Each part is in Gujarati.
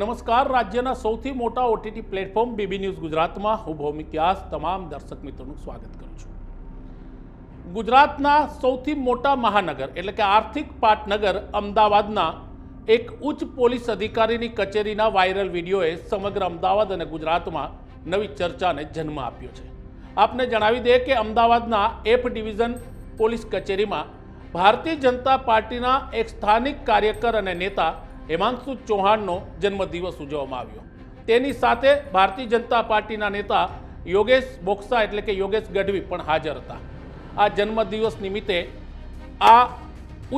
નમસ્કાર. રાજ્યના સૌથી મોટા ઓટીટી પ્લેટફોર્મ બીબી ન્યૂઝ ગુજરાતમાં હું ભૌમિક વ્યાસ. તમામ દર્શક મિત્રોનું સ્વાગત કરું છું. ગુજરાતના સૌથી મોટા મહાનગર એટલે કે આર્થિક પાટનગર અમદાવાદના એક ઉચ્ચ પોલીસ અધિકારીની કચેરીના વાયરલ વિડીયોએ સમગ્ર અમદાવાદ અને ગુજરાતમાં નવી ચર્ચાને જન્મ આપ્યો છે. આપને જણાવી દઈએ કે અમદાવાદના એફ ડિવિઝન પોલીસ કચેરીમાં ભારતીય જનતા પાર્ટીના એક સ્થાનિક કાર્યકર અને નેતા હેમાંશુ ચૌહાણનો જન્મદિવસ ઉજવવામાં આવ્યો. તેની સાથે ભારતીય જનતા પાર્ટીના નેતા યોગેશ બોક્સા એટલે કે યોગેશ ગઢવી પણ હાજર હતા. આ જન્મદિવસ નિમિત્તે આ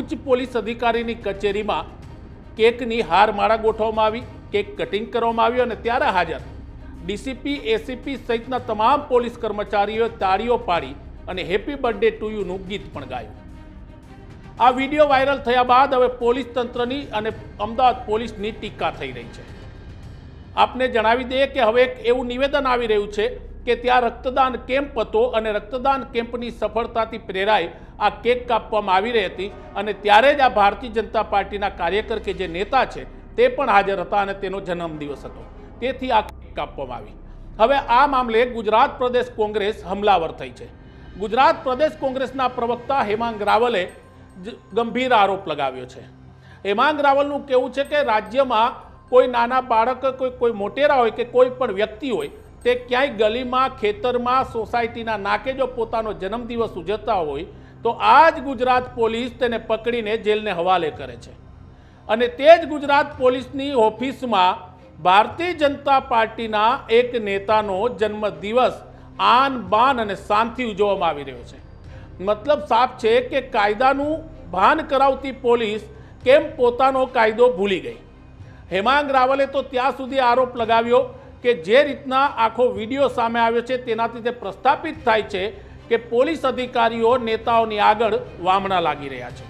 ઉચ્ચ પોલીસ અધિકારીની કચેરીમાં કેકની હારમાળા ગોઠવવામાં આવી, કેક કટિંગ કરવામાં આવ્યું અને ત્યારે હાજર ડીસીપી, એસીપી સહિતના તમામ પોલીસ કર્મચારીઓએ તાળીઓ પાડી અને હેપી બર્થડે ટુ યુનું ગીત પણ ગાયું. આ વીડિયો વાયરલ થયા બાદ હવે પોલીસ તંત્રની અને અમદાવાદ પોલીસની ટીકા થઈ રહી છે. આપને જણાવી દઈએ કે હવે એક એવું નિવેદન આવી રહ્યું છે કે ત્યાં રક્તદાન કેમ્પ હતો અને રક્તદાન કેમ્પની સફળતાથી પ્રેરાઈ આ કેક કાપવામાં આવી રહી હતી અને ત્યારે જ આ ભારતીય જનતા પાર્ટીના કાર્યકર કે જે નેતા છે તે પણ હાજર હતા અને તેનો જન્મદિવસ હતો. તેથી આ કેક કાપવામાં આવી. હવે આ મામલે ગુજરાત પ્રદેશ કોંગ્રેસ હમલાવર થઈ છે. ગુજરાત પ્રદેશ કોંગ્રેસના પ્રવક્તા હેમાંગ રાવલે ગંભીર આરોપ લગાવ્યો છે. હેમાંગ રાવલનું કહેવું છે કે રાજ્યમાં કોઈ નાના બાળક, કોઈ કોઈ મોટેરા હોય કે કોઈ પણ વ્યક્તિ હોય, તે ક્યાંય ગલીમાં, ખેતરમાં, સોસાયટીના નાકે જો પોતાનો જન્મદિવસ ઉજવતા હોય, તો આ જ ગુજરાત પોલીસ તેને પકડીને જેલને હવાલે કરે છે. અને તે જ ગુજરાત પોલીસની ઓફિસમાં ભારતીય જનતા પાર્ટીના એક નેતાનો જન્મદિવસ આન બાન અને શાંતિ ઉજવવામાં આવી રહ્યો છે. મતલબ સાફ છે કે કાયદાનું ભાન કરાવતી પોલીસ કેમ પોતાનો કાયદો ભૂલી ગઈ? હેમાંગ રાવલે તો ત્યાં સુધી આરોપ લગાવ્યો કે જે રીતના આખો વીડિયો સામે આવ્યો છે તેનાથી તે પ્રસ્થાપિત થાય છે કે પોલીસ અધિકારીઓ, નેતાઓની આગળ વામણા લાગી રહ્યા છે.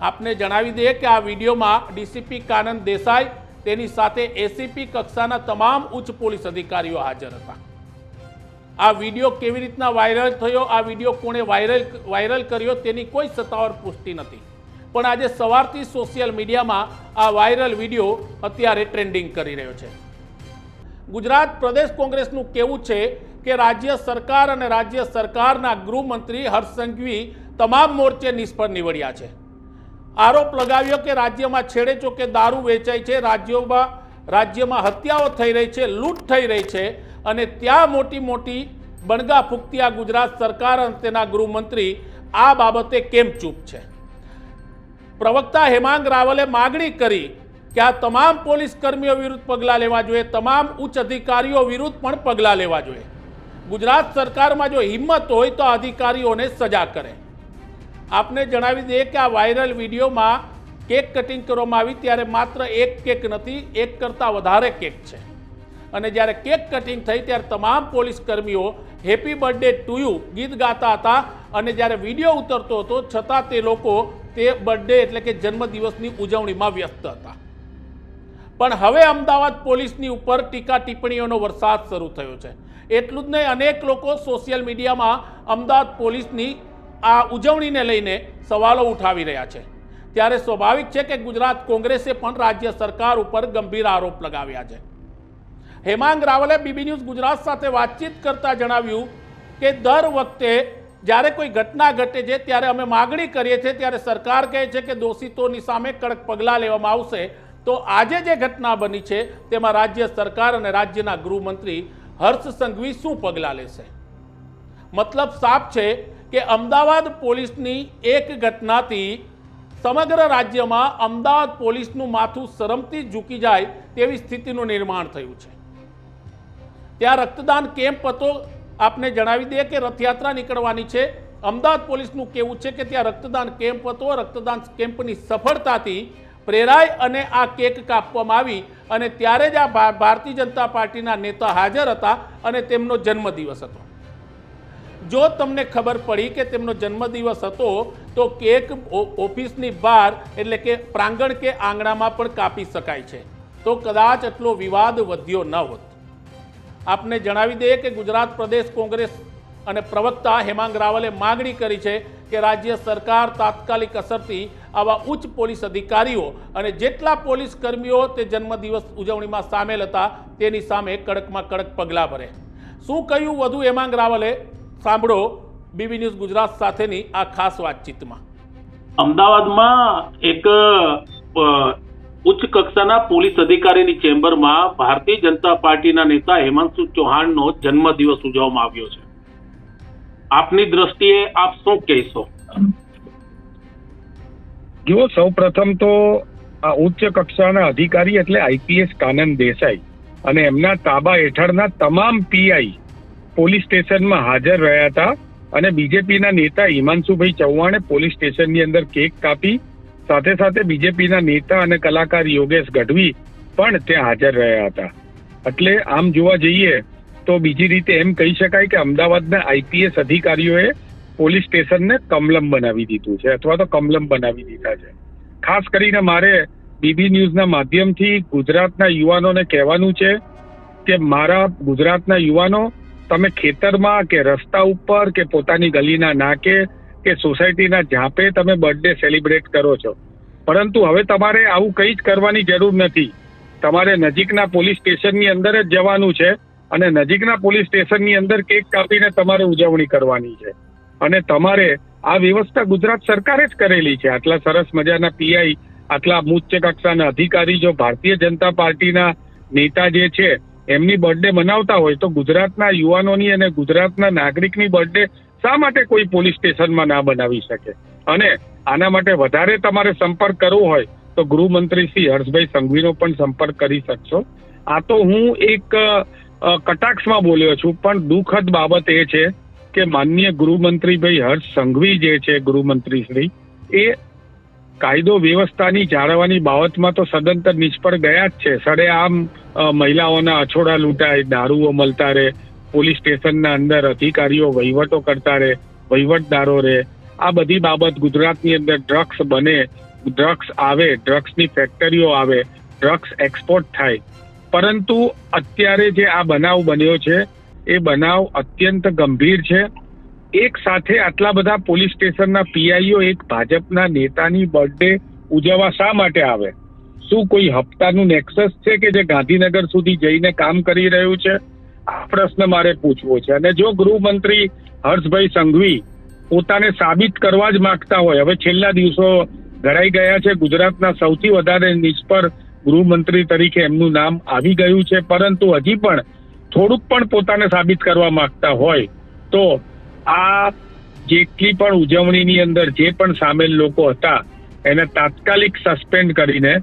આપને જણાવી દઈએ કે આ વિડીયોમાં ડીસીપી કાનંદ દેસાઈ, તેની સાથે એસીપી કક્ષાના તમામ ઉચ્ચ પોલીસ અધિકારીઓ હાજર હતા. આ વીડિયો કેવી રીતના વાયરલ થયો, આ વીડિયો કોણે વાયરલ વાયરલ કર્યો તેની કોઈ સત્તાવાર પુષ્ટિ નથી. પણ આજે સવારથી સોશિયલ મીડિયામાં આ વાયરલ વીડિયો અત્યારે ટ્રેન્ડિંગ કરી રહ્યો છે. ગુજરાત પ્રદેશ કોંગ્રેસનું કહેવું છે કે રાજ્ય સરકાર અને રાજ્ય સરકારના ગૃહમંત્રી હર્ષ સંઘવી તમામ મોરચે નિષ્ફળ નીવડ્યા છે. આરોપ લગાવ્યો કે રાજ્યમાં છેડે ચોકે દારૂ વેચાય છે, રાજ્યોમાં, રાજ્યમાં હત્યાઓ થઈ રહી છે, લૂંટ થઈ રહી છે અને ત્યાં મોટી મોટી બણગા ફૂંકતી આ ગુજરાત સરકાર અને તેના ગૃહમંત્રી આ બાબતે કેમ ચૂપ છે? પ્રવક્તા હેમાંગ રાવલે માગણી કરી કે આ તમામ પોલીસ કર્મીઓ વિરુદ્ધ પગલાં લેવા જોઈએ, તમામ ઉચ્ચ અધિકારીઓ વિરુદ્ધ પણ પગલાં લેવા જોઈએ. ગુજરાત સરકારમાં જો હિંમત હોય તો અધિકારીઓને સજા કરે. આપને જણાવી દઈએ કે આ વાયરલ વિડીયોમાં કેક કટિંગ કરવામાં આવી, ત્યારે માત્ર એક કેક નથી, એક કરતાં વધારે કેક છે. અને જ્યારે કેક કટિંગ થઈ ત્યારે તમામ પોલીસ કર્મીઓ હેપી બર્થડે ટુ યુ ગીત ગાતા હતા. અને જ્યારે વીડિયો ઉતરતો હતો, છતાં તે લોકો તે બર્થડે એટલે કે જન્મદિવસની ઉજવણીમાં વ્યસ્ત હતા. પણ હવે અમદાવાદ પોલીસની ઉપર ટીકા ટિપ્પણીઓનો વરસાદ શરૂ થયો છે. એટલું જ નહીં, અનેક લોકો સોશિયલ મીડિયામાં અમદાવાદ પોલીસની આ ઉજવણીને લઈને સવાલો ઉઠાવી રહ્યા છે. ત્યારે સ્વાભાવિક છે કે ગુજરાત કોંગ્રેસે પણ રાજ્ય સરકાર ઉપર ગંભીર આરોપ લગાવ્યા છે. હેમાંગ રાવલે બીબી ન્યૂઝ ગુજરાત સાથે વાતચીત કરતા જણાવ્યું કે દર વખતે જ્યારે કોઈ ઘટના ઘટે છે, ત્યારે અમે માગણી કરીએ છીએ, ત્યારે સરકાર કહે છે કે દોષિતોની સામે કડક પગલાં લેવામાં આવશે. તો આજે જે ઘટના બની છે, તેમાં રાજ્ય સરકાર અને રાજ્યના ગૃહમંત્રી હર્ષ સંઘવી શું પગલાં લેશે? મતલબ સાફ છે કે અમદાવાદ પોલીસની એક ઘટનાથી સમગ્ર રાજ્યમાં અમદાવાદ પોલીસનું માથું શરમથી ઝૂકી જાય તેવી સ્થિતિનું નિર્માણ થયું છે. ત્યાં રક્તદાન કેમ્પ હતો. આપને જણાવી દઈએ કે રથયાત્રા નીકળવાની છે. અમદાવાદ પોલીસનું કહેવું છે કે ત્યાં રક્તદાન કેમ્પ હતો. રક્તદાન કેમ્પની સફળતાથી પ્રેરાય અને આ કેક કાપવામાં આવી અને ત્યારે જ આ ભારતીય જનતા પાર્ટીના નેતા હાજર હતા અને તેમનો જન્મદિવસ હતો. જો તમને ખબર પડી કે તેમનો જન્મદિવસ હતો, તો કેક ઓફિસની બહાર એટલે કે પ્રાંગણ કે આંગણામાં પણ કાપી શકાય છે. તો કદાચ એટલો વિવાદ વધ્યો ન હોત. આપને જણાવી દઈએ કે ગુજરાત પ્રદેશ કોંગ્રેસ અને પ્રવક્તા હેમાંગ રાવલે માગણી કરી છે કે રાજ્ય સરકાર તાત્કાલિક અસરથી આવા ઉચ્ચ પોલીસ અધિકારીઓ અને જેટલા પોલીસ કર્મીઓ તે જન્મદિવસ ઉજવણીમાં સામેલ હતા તેની સામે કડકમાં કડક પગલાં ભરે. શું કહ્યું વધુ હેમાંગ રાવલે? સાંભળો બીબી ન્યૂઝ ગુજરાત સાથેની આ ખાસ વાતચીતમાં. અમદાવાદમાં એક ઉચ્ચ કક્ષાના પોલીસ અધિકારીની ચેમ્બરમાં ભારતીય જનતા પાર્ટીના નેતા હેમાંશુ ચૌહાણનો જન્મદિવસ ઉજવવામાં આવ્યો છે. આપની દ્રષ્ટિએ આપ શું કહેશો? જુઓ સૌ પ્રથમ તો આ ઉચ્ચ કક્ષાના અધિકારી એટલે આઈપીએસ કાનન દેસાઈ અને એમના તાબા હેઠળના તમામ પીઆઈ પોલીસ સ્ટેશનમાં હાજર રહ્યા હતા અને બીજેપીના નેતા હિમાંશુભાઈ ચૌહાણે પોલીસ સ્ટેશનની અંદર કેક કાપી સાથે સાથે બીજેપીના નેતા અને કલાકાર યોગેશ ગઢવી પણ ત્યાં હાજર રહ્યા હતા. એટલે આમ જોવા જઈએ તો બીજી રીતે એમ કહી શકાય કે અમદાવાદના આઈપીએસ અધિકારીઓએ પોલીસ સ્ટેશનને કમલમ બનાવી દીધું છે અથવા તો કમલમ બનાવી દીધા છે. ખાસ કરીને મારે બીબી ન્યૂઝના માધ્યમથી ગુજરાતના યુવાનોને કહેવાનું છે કે મારા ગુજરાતના યુવાનો, તમે ખેતરમાં કે રસ્તા ઉપર કે પોતાની ગલીના નાકે કે સોસાયટીના ઝાપે તમે બર્થડે સેલિબ્રેટ કરો છો. પરંતુ હવે તમારે આવું કંઈ જ કરવાની જરૂર નથી. તમારે નજીકના પોલીસ સ્ટેશનની અંદર જ જવાનું છે અને નજીકના પોલીસ સ્ટેશનની અંદર કેક કાપીને તમારે ઉજવણી કરવાની છે. અને તમારે આ વ્યવસ્થા ગુજરાત સરકારે જ કરેલી છે. આટલા સરસ મજાના પીઆઈ, આટલા ઉચ્ચ કક્ષાના અધિકારી જો ભારતીય જનતા પાર્ટીના નેતા જે છે, એમની બર્થડે મનાવતા હોય તો ગુજરાતના યુવાનોની અને ગુજરાતના નાગરિકની બર્થડે શા માટે કોઈ પોલીસ સ્ટેશનમાં ના બનાવી શકે? અને આના માટે વધારે તમારે સંપર્ક કરવો હોય, તો ગૃહમંત્રી શ્રી હર્ષભાઈ સંઘવીનો પણ સંપર્ક કરી શકશો. આ તો હું એક કટાક્ષમાં બોલ્યો છું, પણ દુઃખદ બાબત એ છે કે માનનીય ગૃહમંત્રીભાઈ હર્ષ સંઘવી જે છે ગૃહમંત્રી શ્રી એ કાયદો વ્યવસ્થાની જાળવવાની બાબતમાં તો સદંતર નિષ્ફળ ગયા જ છે. સડેઆમ આમ મહિલાઓના અછોડા લૂંટાય, દારૂઓ મળતા રહે પોલીસ સ્ટેશનના અંદર અધિકારીઓ વહીવટો કરતા રહે, વહીવટદારો રહે. આ બધી બાબત ગુજરાતની અંદર ડ્રગ્સ બને ડ્રગ્સ આવે ડ્રગ્સની ફેક્ટરીઓ આવે ડ્રગ્સ એક્સપોર્ટ થાય. પરંતુ અત્યારે જે આ બનાવ બન્યો છે, એ બનાવ અત્યંત ગંભીર છે. એક સાથે આટલા બધા પોલીસ સ્ટેશનના પીઆઈઓ, એક ભાજપના નેતાની બર્થડે ઉજવવા શા માટે આવે? શું કોઈ હપ્તાનું નેક્સસ છે કે જે ગાંધીનગર સુધી જઈને કામ કરી રહ્યું છે? આ પ્રશ્ન મારે પૂછવો છે. અને જો ગૃહમંત્રી હર્ષભાઈ સંઘવી પોતાને સાબિત કરવા જ માંગતા હોય, હવે છેલ્લા દિવસો ઘડાઈ ગયા છે, ગુજરાતના સૌથી વધારે નિષ્ફળ ગૃહમંત્રી તરીકે એમનું નામ આવી ગયું છે, પરંતુ હજી પણ થોડુંક પણ પોતાને સાબિત કરવા માંગતા હોય, તો આ જેટલી પણ ઉજવણીની અંદર જે પણ સામેલ લોકો હતા, એને તાત્કાલિક સસ્પેન્ડ કરીને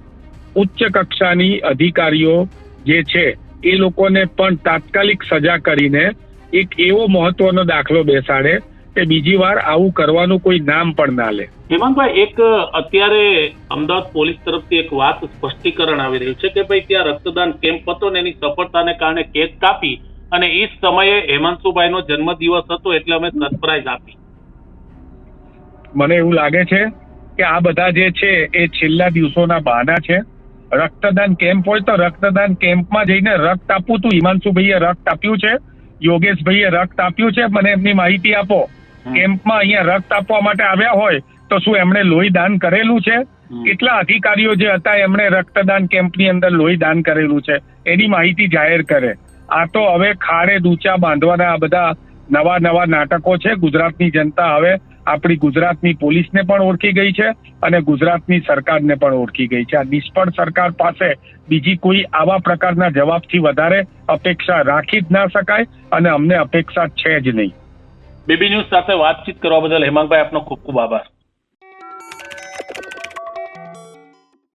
ઉચ્ચ કક્ષાની અધિકારીઓ જે છે એ લોકોને પણ તાત્કાલિક સજા કરીને એક એવો મહત્વનો દાખલો બેસાડે કે બીજી વાર આવું કરવાનું કોઈ નામ પણ ના લે. હેમાંગભાઈ એક અત્યારે અમદાવાદ પોલીસ તરફથી એક વાત સ્પષ્ટીકરણ આવી રહ્યું છે કે ભાઈ ત્યાં રક્તદાન કેમ્પ હતો ને એની સફળતાને કારણે કેક કાપી અને એ સમયે હેમાંશુભાઈનો જન્મદિવસ હતો એટલે અમે સરપ્રાઈઝ આપી. મને એવું લાગે છે કે આ બધા જે છે એ છેલ્લા દિવસોના બહાના છે. રક્તદાન કેમ્પ હોય તો રક્તદાન કેમ્પમાં જઈને રક્ત આપવું તું. હિમાંશુભાઈએ રક્ત આપ્યું છે. યોગેશભાઈએ રક્ત આપ્યું છે. મને એમની માહિતી આપો. કેમ્પમાં અહીંયા રક્ત આપવા માટે આવ્યા હોય તો શું એમણે લોહી દાન કરેલું છે? કેટલા અધિકારીઓ જે હતા એમણે રક્તદાન કેમ્પની અંદર લોહી દાન કરેલું છે? એની માહિતી જાહેર કરે. આ તો હવે ખાડે દૂચા બાંધવાના આ બધા નવા નવા નાટકો છે. ગુજરાતની જનતા હવે આપણી ગુજરાતની પોલીસને પણ ઓળખી ગઈ છે અને ગુજરાતની સરકારને પણ ઓળખી ગઈ છે. આ નિષ્ફળ સરકાર પાસે બીજી કોઈ આવા પ્રકારના જવાબથી વધારે અપેક્ષા રાખી જ ના શકાય અને અમને અપેક્ષા છે જ નહીં. બેબી ન્યૂઝ સાથે વાતચીત કરવા બદલ હેમાંગભાઈ આપનો ખૂબ ખૂબ આભાર.